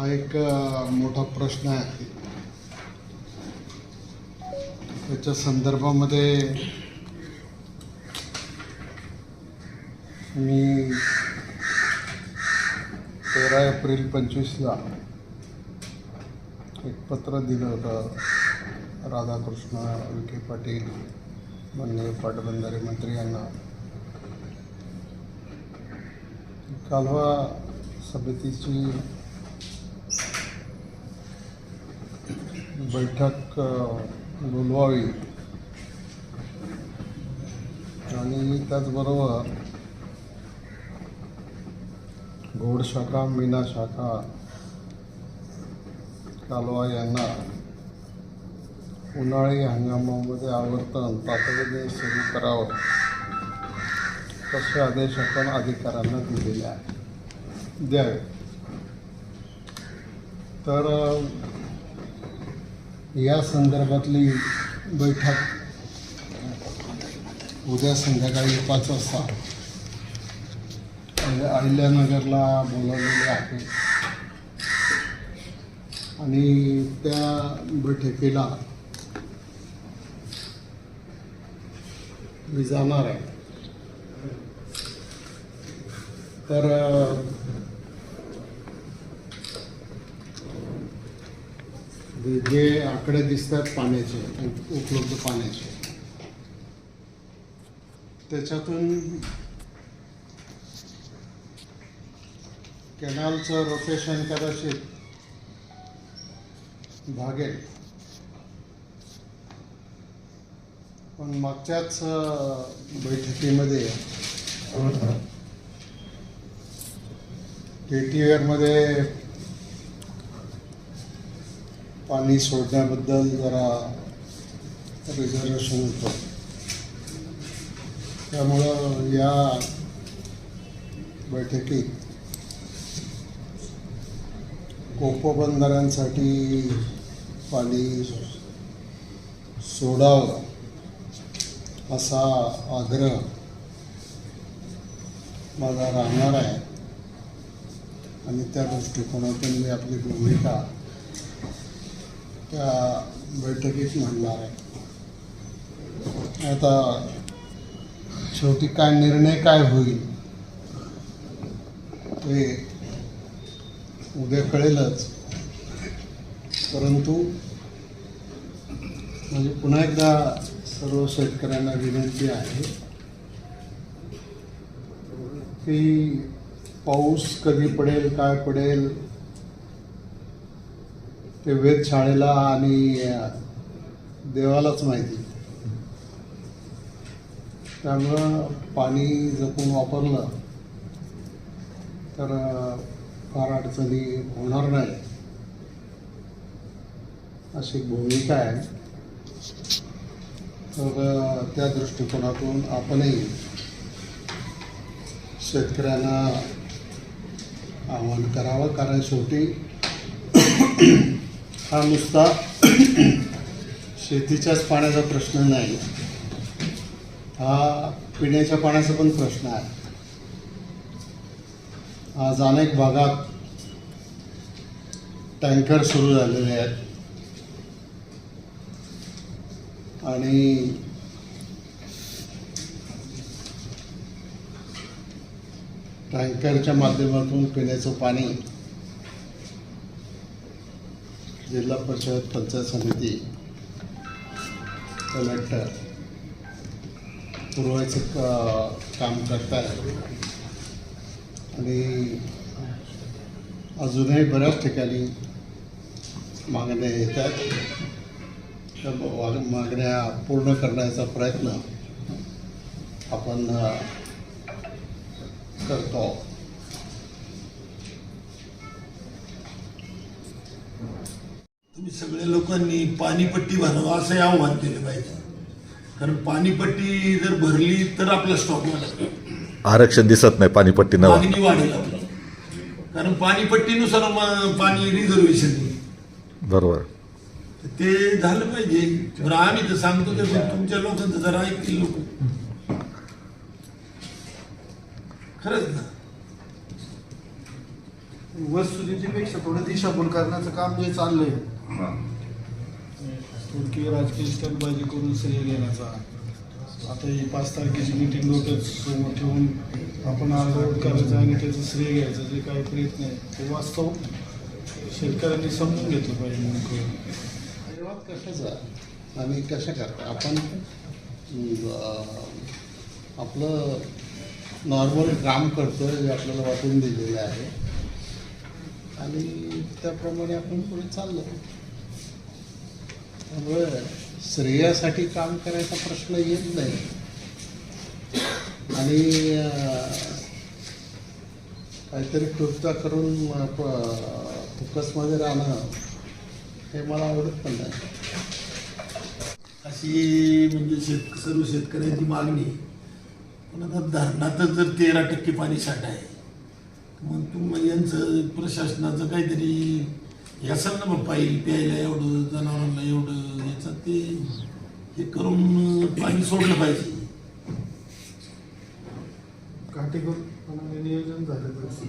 हा एक मोठा प्रश्न आहे. त्याच्या संदर्भामध्ये मी तेरा एप्रिल पंचवीसला एक पत्र दिलं होतं राधाकृष्ण विखे पाटील माननीय पाटबंधारे मंत्री यांना. कालवा समितीची बैठक बोलवावी. आणि त्याचबरोबर घोड शाखा मीना शाखा कालवा यांना उन्हाळी हंगामामध्ये आवर्तन तातडीने सुरू करावं. तसे आदेश आपण अधिकाऱ्यांना दिलेले आहे द्यावे. तर या संदर्भातली बैठक उद्या संध्याकाळी पाच वाजता अहिल्यानगरला बोलावलेली आहे. आणि त्या बैठकीला मी जाणार आहे. तर जे आकडे दिसतात पाण्याचे उपलब्ध पाण्याचे. त्याच्यातून कॅनलचं रोटेशन कदाचित भागेल. पण मागच्याच बैठकीमध्ये के टी मध्ये पाणी सोडण्याबद्दल जरा रिझर्वेशन होतं. त्यामुळं या बैठकीत कोपबंधाऱ्यांसाठी पाणी सोडावं असा आग्रह माझा राहणार आहे. आणि त्या दृष्टिकोनातून मी आपली भूमिका त्या बैठकीत म्हणणार आहे. आता शेवटी काय निर्णय काय होईल ते उद्या कळेलच. परंतु म्हणजे पुन्हा एकदा सर्व शेतकऱ्यांना विनंती आहे की पाऊस कधी पडेल काय पडेल ते वेधशाळेला आणि देवालाच माहिती. त्यामुळं पाणी जपून वापरलं तर फार अडचणी होणार नाही. अशी भूमिका आहे. तर त्या दृष्टिकोनातून आपणही शेतकऱ्यांना आवाहन करावं कारण शेवटी हा नुसता शेतीच्याच पाण्याचा प्रश्न नाही. हा पिण्याच्या पाण्याचा पण प्रश्न आहे. आज अनेक भागात टँकर सुरू झालेले आहेत. आणि टँकरच्या माध्यमातून पिण्याचं पाणी जिल्हा परिषद पंचायत समिती कलेक्टर पुरवायचं काम करत आहे आणि अजूनही बऱ्याच ठिकाणी मागण्या येतात. त्या मागण्या पूर्ण करण्याचा प्रयत्न आपण करतो. तुम्ही सगळ्या लोकांनी पाणीपट्टी भरावं असं आव्हान केलं पाहिजे. कारण पाणीपट्टी जर भरली तर आपला स्टॉक वाढेल आरक्षण दिसत नाही पाणीपट्टी नवा मागणी वाढेल आपली. कारण पाणीपट्टीनुसार पाणी रिझर्वेशन बरोबर. ते झालं पाहिजे. बरं आम्ही तर सांगतो ते तुमच्या लोकांचं जरा ऐकतील लोक. खरंच ना? वस्तुस्थितीपेक्षा थोडं दिशाभूल करण्याचं काम जे चाललंय थोडकी राजकीय स्टंटबाजी करून श्रेय घेण्याचा आता ही पाच तारखेची मिटिंग डोक्यात समोर ठेवून आपण अर्धवट करायचं आणि त्याचं श्रेय घ्यायचं जे काही प्रयत्न आहे ते वास्तव शेतकऱ्यांनी समजून घेतलं पाहिजे जेव्हा कशाचा? आणि कशा करता? आपण आपलं नॉर्मल काम करतो जे आपल्याला वाटून दिलेलं आहे. आणि त्याप्रमाणे आपण पुढे चाललो. त्यामुळे श्रेयासाठी काम करायचा प्रश्न येत नाही. आणि काहीतरी कृत्या करून फोकसमध्ये राहणं हे मला आवडत पण नाही. अशी म्हणजे शेत सर्व शेतकऱ्यांची मागणी पण आता धरणातच जर तेरा टक्के पाणी साठा आहे मग तुम्ही यांचं प्रशासनाचं काहीतरी हे असेल ना मग पाहिजे प्यायला एवढं जनावरांना एवढं याचं ते हे करून पाणी सोडलं पाहिजे. काटेकोरपणाने नियोजन झालं पाहिजे